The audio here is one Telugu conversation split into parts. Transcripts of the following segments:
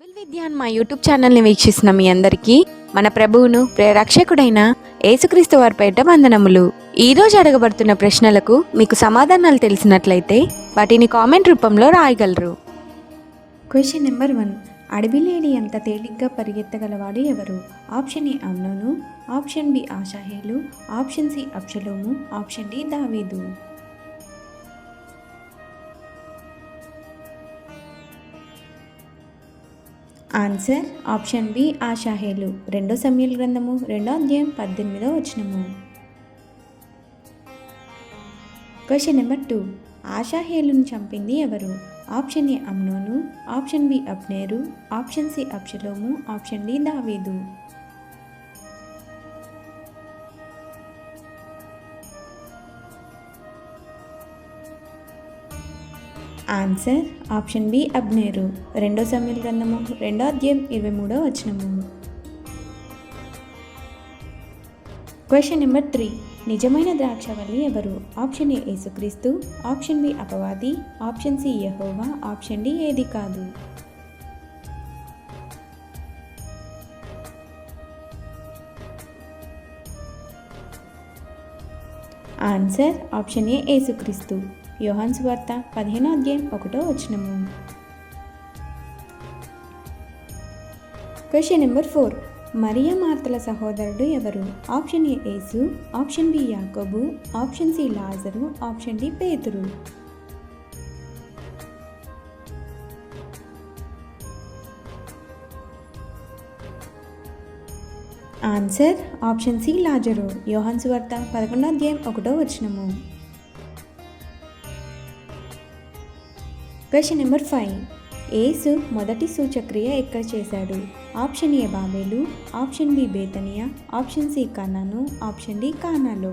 బైబిల్ విద్యాన్ మా యూట్యూబ్ ఛానల్ని వీక్షిస్తున్న మీ అందరికీ మన ప్రభువును ప్రేరక్షకుడైన యేసుక్రీస్తు వారి పేట వందనములు. ఈరోజు అడగబడుతున్న ప్రశ్నలకు మీకు సమాధానాలు తెలిసినట్లయితే వాటిని కామెంట్ రూపంలో రాయగలరు. క్వశ్చన్ నెంబర్ వన్ అడవిలేడి అంత తేలిగ్గా పరిగెత్తగలవాడు ఎవరు? Option A Amnon. Option B ఆషాహేలు. Option C అప్షలోము option D దావీదు. ఆన్సర్ ఆప్షన్ బి ఆషాహేలు రెండో సమయల గ్రంథము రెండో అధ్యాయం పద్దెనిమిదో వచనము. Question number two. ఆషాహేలును చంపింది ఎవరు? Option A Amnon option B అప్నేరు ఆప్షన్ సి అప్షలోము ఆప్షన్ డి దావీదు. ఆన్సర్ ఆప్షన్ బి అబ్నేరు రెండో సమయల గ్రంథము రెండో అధ్యాయం ఇరవై మూడో వచనము. క్వశ్చన్ నెంబర్ త్రీ నిజమైన ద్రాక్షవల్లి ఎవరు? ఆప్షన్ ఏ యేసుక్రీస్తు. ఆప్షన్ బి అపవాది. ఆప్షన్ సి యహోవా. ఆప్షన్ డి ఏది కాదు. ఆన్సర్ ఆప్షన్ ఏ యేసుక్రీస్తు. యోహాన్ సువార్త పదిహేనో అధ్యాయం ఒకటో వచనము. Question number four. మరియా మార్తల సహోదరుడు ఎవరు? ఆప్షన్ ఏ యేసు ఆప్షన్ బి యాకోబు ఆప్షన్ సి లాజరు ఆప్షన్ డి పేతురు. ఆన్సర్ ఆప్షన్ సి లాజరు. యోహన్స్ వర్త పదకొండో అధ్యాయం ఒకటో వచనము. Question number five. ఏసు మొదటి సూచక్రియ ఎక్కడ చేశాడు? ఆప్షన్ ఏ బాబేలు ఆప్షన్ బి బేతనియా ఆప్షన్ సి కానాను ఆప్షన్ డి కానాలో.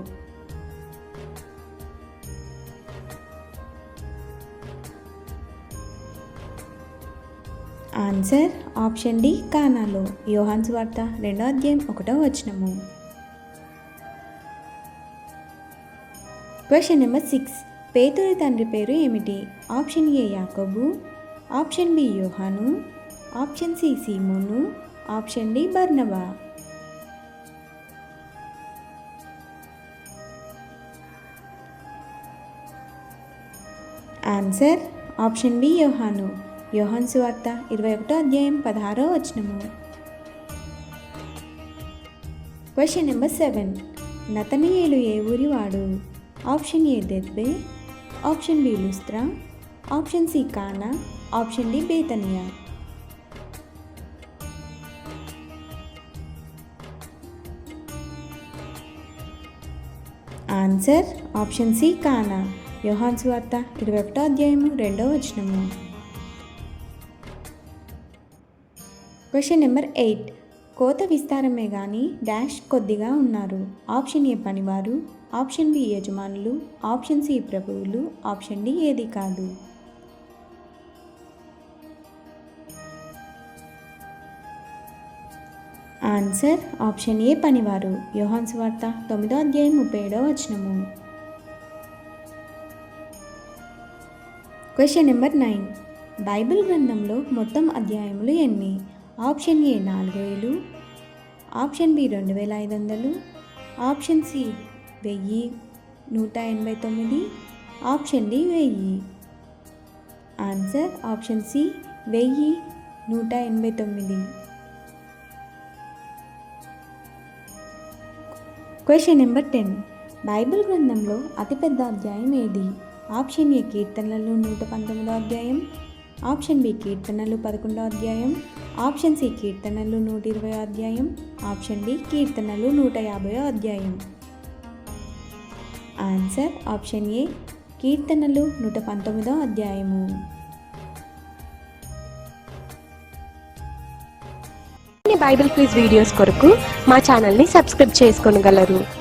ఆన్సర్ ఆప్షన్ డి కానాలో. యోహాన్స్ వార్త రెండో అధ్యాయం ఒకటో వచనము. Question number six. పేతురి తండ్రి పేరు ఏమిటి? ఆప్షన్ ఏ యాకబు ఆప్షన్ బి యోహాను ఆప్షన్ సి సీమోను ఆప్షన్ డి బర్నబా. ఆన్సర్ ఆప్షన్ బి యోహాను. యోహాన్ సువార్త ఇరవై ఒకటో అధ్యాయం పదహారో వచనము. Question number seven. నతనయేలు ఏ ఊరి వాడు? ఆప్షన్ ఏ దెద్బే ఆప్షన్ బి లుస్త్రా ఆప్షన్ సి కానా ఆప్షన్ డి బేతనియా ఆన్సర్ ఆప్షన్ సి కానా యోహాన్ సువార్త ఇరవై ఒకటో అధ్యాయము రెండో వచనము క్వశ్చన్ నెంబర్ ఎయిట్ కోత విస్తారమే కానీ డాష్ కొద్దిగా ఉన్నారు. ఆప్షన్ ఏ పనివారు ఆప్షన్ బి యజమానులు ఆప్షన్ సి ప్రభువులు ఆప్షన్ డి ఏది కాదు. ఆన్సర్ ఆప్షన్ ఏ పనివారు. యోహాన్స్ వార్త తొమ్మిదో అధ్యాయం ముప్పై ఏడో వచనము. Question number nine. బైబిల్ గ్రంథంలో మొత్తం అధ్యాయములు ఎన్ని? ఆప్షన్ ఏ నాలుగు వేలు ఆప్షన్ బి రెండు వేల ఐదు వందలు ఆప్షన్ సి వెయ్యి నూట ఎనభై తొమ్మిది ఆప్షన్ డి వెయ్యి. ఆన్సర్ ఆప్షన్ సి వెయ్యి నూట ఎనభై తొమ్మిది. Question number ten. బైబిల్ గ్రంథంలో అతిపెద్ద అధ్యాయం ఏది? ఆప్షన్ ఏ కీర్తనలు నూట పంతొమ్మిదో అధ్యాయం ఆప్షన్ బి కీర్తనలు పదకొండో అధ్యాయం. ఆప్షన్ సి కీర్తనలు నూట ఇరవై అధ్యాయం. ఆప్షన్ డి కీర్తనలు నూట యాభై అధ్యాయం. ఆన్సర్ ఆప్షన్ ఏ కీర్తనలు నూట పంతొమ్మిదో అధ్యాయము బైబిల్ క్విజ్ వీడియోస్ కొరకు మా ఛానల్ని సబ్స్క్రైబ్ చేసుకోగలరు.